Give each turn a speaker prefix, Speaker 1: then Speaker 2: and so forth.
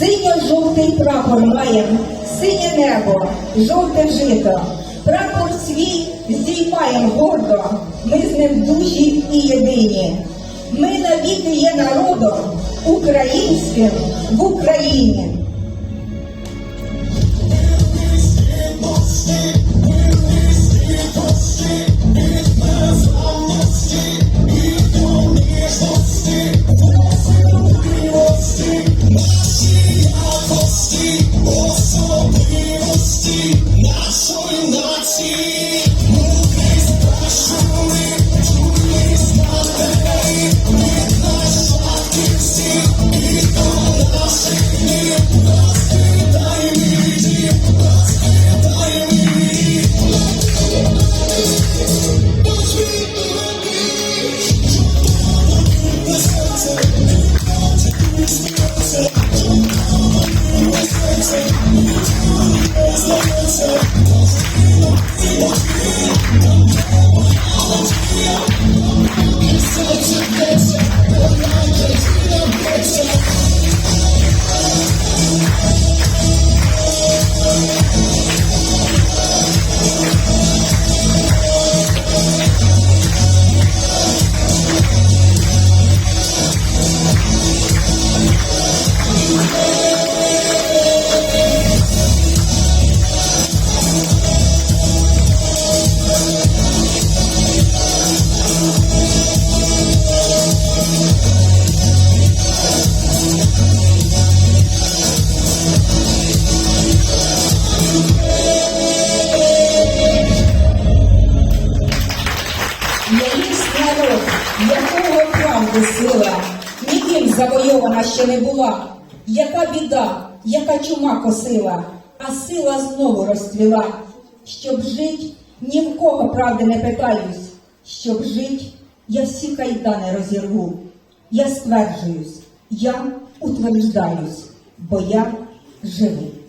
Speaker 1: Жовтий прапор маєм, синє небо, жовте жито. Прапор свій здіймаєм гордо, ми з ним душі і єдині. Ми навіки є народом українським в Україні. Якийсь народ, якого правди сила, ніким завойована ще не була. Яка біда, яка чума косила, а сила знову розцвіла. Щоб жить, ні в кого правди не питаюсь. Щоб жить, я всі кайдани розірву. Я стверджуюсь, я утверждаюсь, бо я живу.